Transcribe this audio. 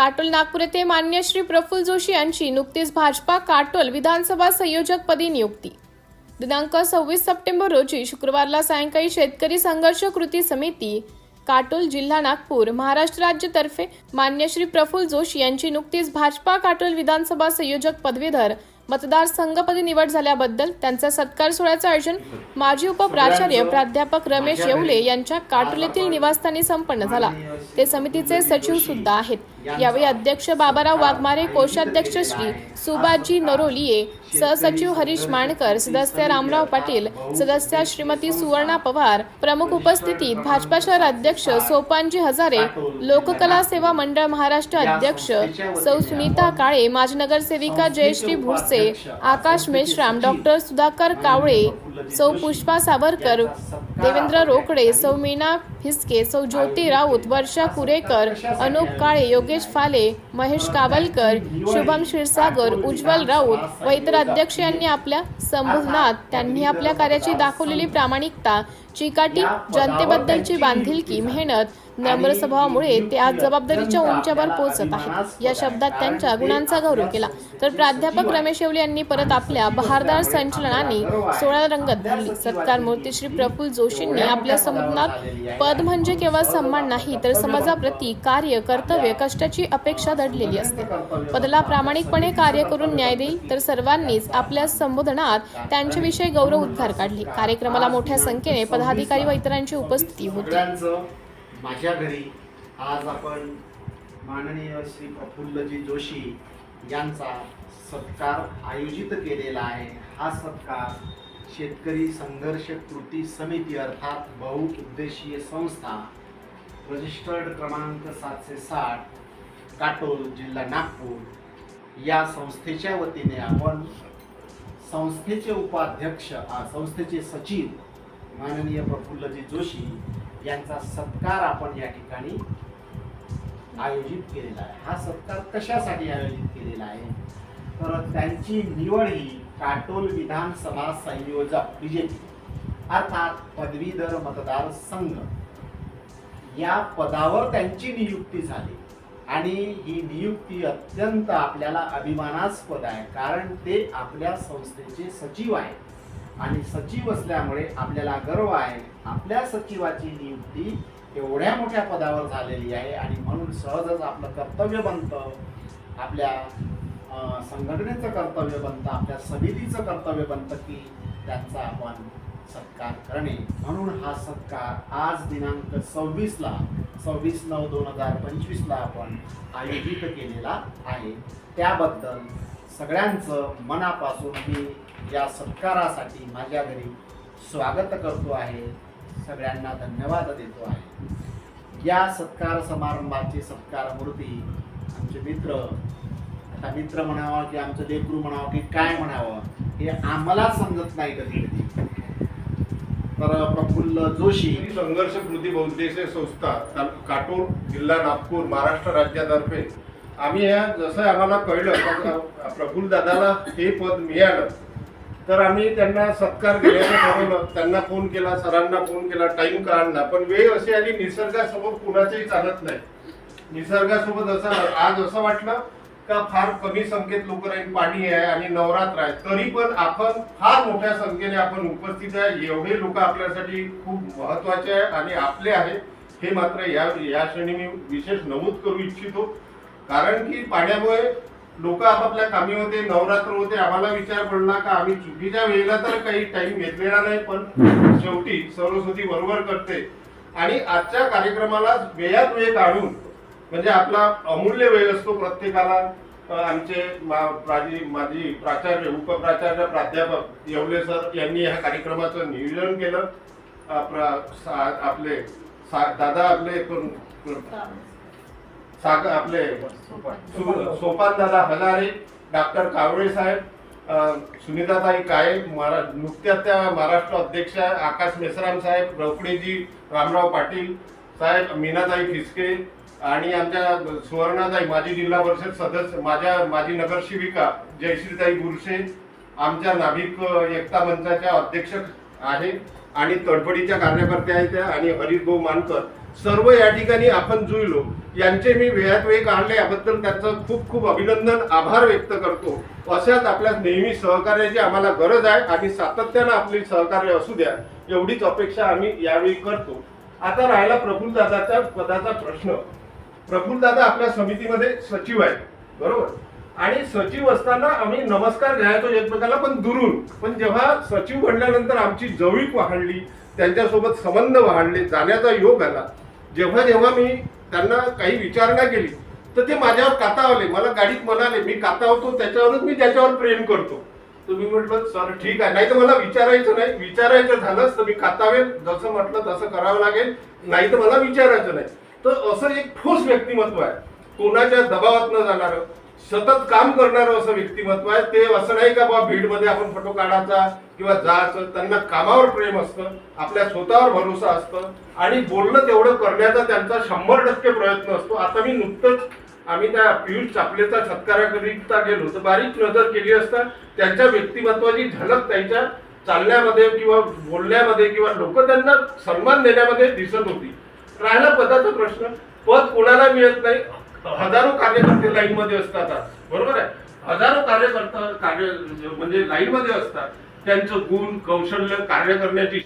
काटोल नागपूर येथे मान्य श्री प्रफुल्ल जोशी यांची नुकतीच भाजपा काटोल विधानसभा संयोजक पदी नियुक्ती. दिनांक सव्वीस सप्टेंबर रोजी शुक्रवारला सायंकाळी शेतकरी संघर्ष कृती समिती काटोल जिल्हा नागपूर महाराष्ट्र राज्यतर्फे मान्य श्री प्रफुल्ल जोशी यांची नुकतीच भाजपा काटोल विधानसभा संयोजक पदवीधर मतदार संघपदी निवड झाल्याबद्दल त्यांचा सत्कार सोहळ्याचं आयोजन माजी उपप्राचार्य प्राध्यापक रमेश येवले यांच्या काटोल येथील निवासस्थानी संपन्न झाला. ते समितीचे सचिव सुद्धा आहेत. यावेळी अध्यक्ष बाबाराव वाघमारे कोषाध्यक्ष श्री सुभाजी नरोलिये सहसचिव हरीश माणकर सदस्य रामराव पाटील सदस्या श्रीमती सुवर्णा पवार प्रमुख उपस्थितीत भाजपा शहर अध्यक्ष सोपानजी हजारे लोककला सेवा मंडळ महाराष्ट्र अध्यक्ष सौ सुनीता काळे माजी नगरसेविका जयश्री भुरसे आकाश मेश्राम डॉक्टर सुधाकर कावळे सौ पुष्पा सावरकर देवेंद्र रोकडे सौ मीना फिसके सौ ज्योती राऊत वर्षा कुरेकर अनुप काळे योगेश फाले महेश कावलकर शुभम क्षीरसागर उज्ज्वल राऊत व इतर अध्यक्ष यांनी आपल्या संबोधनात त्यांनी आपल्या कार्याची दाखवलेली प्रामाणिकता चिकाटी जनतेबद्दलची बांधिलकी मेहनत नम्र स्वभावामुळे ते आज जबाबदारीच्या उंचावर पोहोचत आहेत. या शब्दात त्यांच्या गुणांचा गौरव केला. तर प्राध्यापक रमेश येवले यांनी परत आपल्या बहारदार संचलनाने सोळा रंगत भरली. सत्कार मूर्ती श्री प्रफुल जोशींनी आपल्या समुद्रात पद म्हणजे केवळ सन्मान नाही तर समाजाप्रती कार्य कर्तव्य कष्टाची अपेक्षा दडलेली असते. पदाला प्रामाणिकपणे कार्य करून न्याय देईल तर सर्वांनीच आपल्या संबोधनात त्यांच्याविषयी गौरव उद्गार काढले. कार्यक्रमाला मोठ्या संख्येने पदाधिकारी व इतरांची उपस्थिती होती. माझ्या घरी आज आपण माननीय श्री प्रफुल्लजी जोशी यांचा सत्कार आयोजित केलेला आहे. हा सत्कार शेतकरी संघर्ष कृती समिती अर्थात बहुउद्देशीय संस्था रजिस्टर्ड क्रमांक सातशे साठ काटोल जिल्हा नागपूर. या संस्थेच्या वतीने आपण संस्थेचे उपाध्यक्ष संस्थेचे सचिव माननीय प्रफुल्लजी जोशी यांचा सत्कार आपण या ठिकाणी आयोजित केलेला आहे. हा सत्कार कशासाठी आयोजित केलेला आहे? तर त्यांची निवड ही काटोल विधानसभा संयोजक बीजेपी अर्थात पदवीधर मतदार संघ. या पदावर त्यांची नियुक्ती झाली आणि ही नियुक्ती अत्यंत आपल्याला अभिमानास्पद आहे कारण ते आपल्या संस्थेचे सचिव आहेत. आणि सचिव असल्यामुळे आपल्याला गर्व आहे. आपल्या सचिवाची नियुक्ती एवढ्या मोठ्या पदावर झालेली आहे आणि म्हणून सहजच आपलं कर्तव्य बनतं. आपल्या संघटनेचं कर्तव्य बनतं आपल्या समितीचं कर्तव्य बनतं की त्यांचा आपण सत्कार करणे. म्हणून हा सत्कार आज दिनांक सव्वीसला सव्वीस नऊ दोन हजार पंचवीसला आपण आयोजित केलेला आहे. त्याबद्दल सगळ्यांचं मनापासून मी या सत्कारासाठी माझ्या घरी स्वागत करतो आहे. सगळ्यांना धन्यवाद देतो आहे. या सत्कार समारंभाची सत्कार मूर्ती आमचे मित्र आता मित्र म्हणावं की आमचं लेकरू म्हणावं की काय म्हणावं हे आम्हाला समजत नाही कधी कधी. तर प्रफुल्ल जोशी. ही संघर्ष कृती बहुद्देशीय संस्था काटोल जिल्हा नागपूर महाराष्ट्र राज्यातर्फे आम्ही जसं आम्हाला कळलं प्रफुल्ल दादाला हे पद मिळालं. तर आम्ही त्यांना सत्कार घेण्याचं ठरवलं. त्यांना फोन केला सरांना फोन केला टाइम काढला. पण वेळ अशी आली निसर्गासमोर कुणाचंही चालत नाही. निसर्गासोबत असं आज असं वाटलं का फार कमी संख्येत लोक राहील पाणी आहे आणि नवरात्र आहे. तरी पण आपण फार मोठ्या संख्येने आपण उपस्थित आहे. एवढे लोक आपल्यासाठी खूप महत्त्वाचे आहे आणि आपले आहे. हे मात्र या या क्षणी मी विशेष नमूद करू इच्छितो. कारण की पाण्यामुळे लोक आपापल्या कामी होते नवरात्र होते आम्हाला विचार पडला का? आम्ही चुकीच्या वेळेला तर काही टाइम घेतलेला नाही पण शेवटी सरस्वती बरोबर करते. आणि आजच्या कार्यक्रमाला वेळात वेळ काढून म्हणजे आपला अमूल्य वेळ असतो प्रत्येकाला. आमचे मा- प्राजी प्राचार्य उपप्राचार्य प्राध्यापक येवले सर यांनी ह्या कार्यक्रमाचं नियोजन केलं. आपले सा- दादा आपले सागर आपले सोपान दादा हजारे डॉक्टर कावळे साहेब सुनीताताई काळे महारा नुकत्याच त्या महाराष्ट्र अध्यक्ष आकाश मेसराम साहेब रवकडेजी रामराव पाटील साहेब मीनाताई फिसके आणि आमच्या सुवर्णाताई माजी जिल्हा परिषद सदस्य माझ्या माजी नगरसेविका जयश्रीताई गुरशे आमच्या नाभिक एकता मंचाच्या अध्यक्ष आहे आणि तडफडीच्या कार्यकर्त्या आहेत त्या आणि हरिभाऊ मानकर. सर्व या ठिकाणी आपण जुळलो. यांचे मी वेळात वेळ काढले याबद्दल त्यांचं खूप खूप अभिनंदन आभार व्यक्त करतो. अशाच आपल्या नेहमी सहकार्याची आम्हाला गरज आहे आणि सातत्यानं आपली सहकार्य असू द्या एवढीच अपेक्षा आम्ही यावेळी करतो. आता राहिला प्रफुल्लदादाच्या पदाचा प्रश्न. प्रफुल्लदादा आपल्या समितीमध्ये सचिव आहेत बरोबर? आणि सचिव असताना आम्ही नमस्कार घ्यायचो एकमेकाला पण दुरून. पण जेव्हा सचिव बनल्यानंतर आमची जवळीक वाढली त्यांच्यासोबत संबंध वाढले जाण्याचा योग आला. जेव्हा जेव्हा मी त्यांना काही विचारणा केली तर ते माझ्यावर कातावले मला गाडीत म्हणाले मी कातावतो त्याच्यावरच मी त्याच्यावर प्रेम करतो. तर मी म्हटलं सर ठीक आहे. नाही तर मला विचारायचं नाही. विचारायचं झालंच तर मी कातावेल जसं म्हटलं तसं करावं लागेल. नाही तर मला विचारायचं नाही. तर असं एक ठोस व्यक्तिमत्व आहे. कोणाच्या दबावात न जाणारं. सतत काम करणारं असं व्यक्तिमत्व आहे. ते असं नाही का बाबा भीडमध्ये आपण फोटो काढायचा किंवा जायचं त्यांना कामावर प्रेम असतं आपल्या स्वतःवर भरोसा असतं. आणि बोलणं तेवढं करण्याचा त्यांचा शंभर टक्के प्रयत्न असतो. आता मी नुकतंच आम्ही त्या पियुष चापलेचा सत्काराकरिता गेलो. तर बारीक नजर केली असता त्यांच्या व्यक्तिमत्वाची झलक त्यांच्या चालण्यामध्ये किंवा बोलण्यामध्ये किंवा लोक त्यांना सन्मान देण्यामध्ये दिसत होती. राहिला पदाचा प्रश्न. पद कोणाला मिळत नाही? हजारो कार्यकर्ते लाईन मध्ये असतात बरोबर आहे? हजारो कार्यकर्ता कार्य म्हणजे लाईन मध्ये असतात. त्यांचं गुण कौशल्य कार्य करण्याची